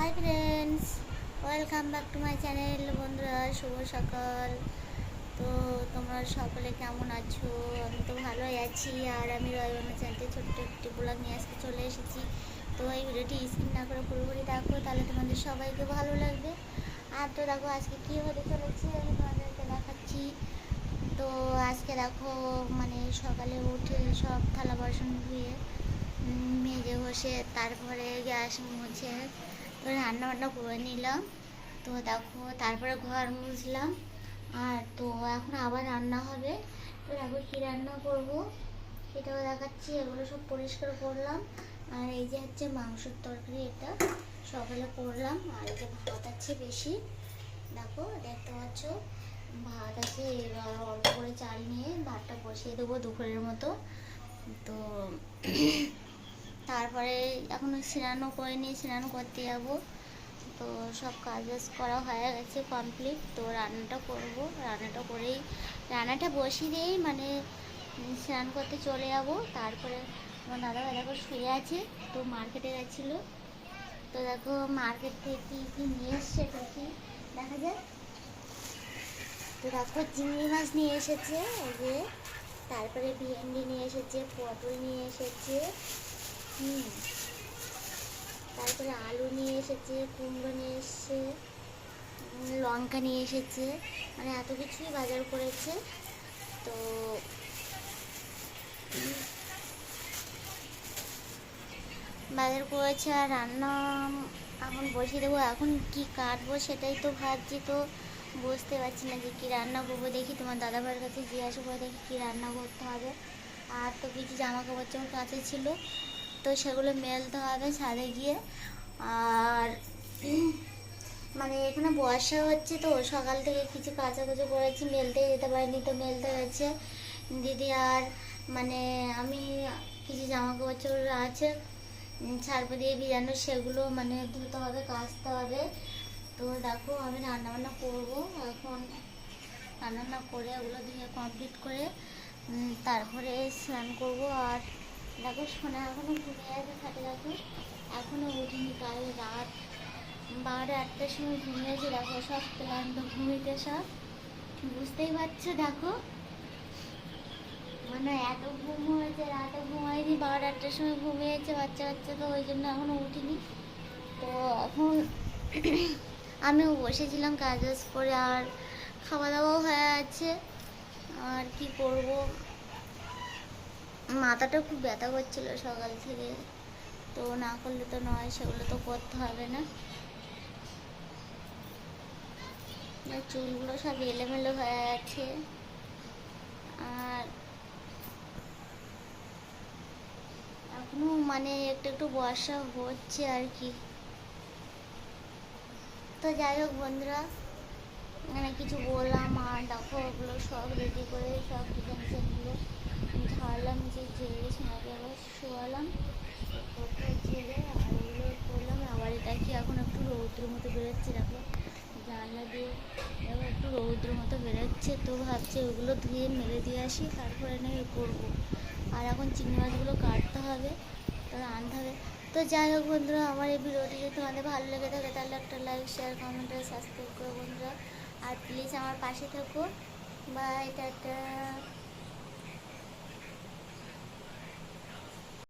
Hi friends welcome back to my channel বন্ধুরা, শুভ সকাল। তো তোমরা সকলে কেমন আছো? আমি তো ভালোই আছি, আর আমি রয়বানা চ্যানেলে ছোট্ট একটি ব্লগ নিয়ে আজকে চলে এসেছি। তো এই ভিডিওটি স্ক্রিন না করে পুরোপুরি দেখো, তাহলে তোমাদের সবাইকে ভালো লাগবে। আর তো দেখো, আজকে কী হতে চলেছে, আমি তোমাদেরকে দেখাচ্ছি। তো আজকে দেখো মানে সকালে উঠে সব থালা বাসন ধুয়ে মেজে বসে, তারপরে গ্যাস মুছে রান্না বান্না করে নিলাম। তো দেখো, তারপরে ঘর মুছলাম। আর তো এখন আবার রান্না হবে। তো দেখো কী রান্না করব? সেটাও দেখাচ্ছি, এগুলো সব পরিষ্কার করলাম। আর এই যে হচ্ছে মাংসের তরকারি, এটা সকালে করলাম। আর এই যে ভাত আছে বেশি। দেখো, দেখতে পাচ্ছ? ভাত আছে, এবার অল্প করে চাল নিয়ে ভাতটা বসিয়ে দেবো দুপুরের মতো। তো তারপরে এখন স্নানও করে নিয়ে স্নান করতে যাব। তো সব কাজ বাজ করা হয়ে গেছে কমপ্লিট তো রান্নাটা করব। রান্নাটা করেই, রান্নাটা বসিয়ে দিয়েই মানে স্নান করতে চলে যাব। তারপরে আমার দাদা দেখো শুয়ে আছে, তো মার্কেটে গেছিল তো দেখো মার্কেট থেকে কী কী নিয়ে এসছে দেখি, দেখা যায় তো দেখো চিংড়ি মাছ নিয়ে এসেছে, এই যে। তারপরে ভেন্ডি নিয়ে এসেছে, পটল নিয়ে এসেছে। হুম। তারপরে আলু নিয়ে এসেছে, কুমড়ো নিয়ে এসেছে লঙ্কা নিয়ে এসেছে মানে এত কিছুই বাজার করেছে। তো বাজার করেছে আর রান্না এখন বসিয়ে দেবো। এখন কি কাটবো সেটাই তো ভাবছি, তো বুঝতে পারছি না যে কী রান্না করব। দেখি তোমার দাদা ভাইয়ের কাছে জিজ্ঞাসা করে দেখি কী রান্না করতে হবে। আর তো কিছু জামা কাপড় যেমন কাছে ছিল। তো সেগুলো মেলতে হবে ছাদে গিয়ে। আর মানে এখানে বর্ষা হচ্ছে তো, সকাল থেকে কিছু কাচাকুচি করেছি মেলতে যেতে পারিনি তো মেলতে গেছে দিদি আর মানে আমি কিছু জামা কাপড় আছে ছাড়পা দিয়ে ভিজানো, সেগুলো মানে ধুতে হবে, কাচতে হবে। তো দেখো আমি রান্নাবান্না করব, এখন রান্নাবান্না করে ওগুলো ধুয়ে কমপ্লিট করে তারপরে স্নান করব আর দেখো, সোনা এখনও ঘুমিয়ে আছে থাকে দেখো। এখনও উঠিনি, কাল রাত বারোটা আটটার সময় ঘুমিয়েছে। দেখো, সব ক্লান্ত, ঘুমিতে সব। বুঝতেই পারছ, দেখো। মানে এত ঘুম হয়েছে, রাতে ঘুমাইনি, বারোটা আটটার সময় ঘুমিয়েছে, বাচ্চা বাচ্চা তো, ওই জন্য এখনও উঠিনি। তো এখন আমিও বসেছিলাম কাজ করে আর খাওয়া দাওয়াও হয়ে আছে। আর কি করব? মাথাটা খুব ব্যথা করছিল সকাল থেকে। তো না করলে তো নয়, সেগুলো তো করতে হবে না। চুলগুলো সব এলোমেলো হয়ে আছে আর এখনও মানে একটু একটু বর্ষা হচ্ছে আর কি। তো যাই হোক বন্ধুরা মানে কিছু বললাম, আর দেখো ওগুলো সব রেডি করে সব শোয়ালাম ওকে ঝেড়ে আর এগুলো করলাম, আবার এটা কি এখন একটু রৌদ্র মতো বেরোচ্ছে? দেখো, জানলা দিয়ে এবার একটু রৌদ্র মতো বেরোচ্ছে, তো ভাবছি ওগুলো ধুয়ে মেরে দিয়ে আসি, তারপরে না এ করব। আর এখন চিংড়ি মাছগুলো কাটতে হবে তো আনতে হবে। তো যাই হোক বন্ধুরা, আমার এই ভিডিওটি যদি তোমাদের ভালো লেগে থাকে, তাহলে একটা লাইক শেয়ার কমেন্ট আর সাবস্ক্রাইব করো বন্ধুরা। আর প্লিজ আমার পাশে থাকো। Bye tata.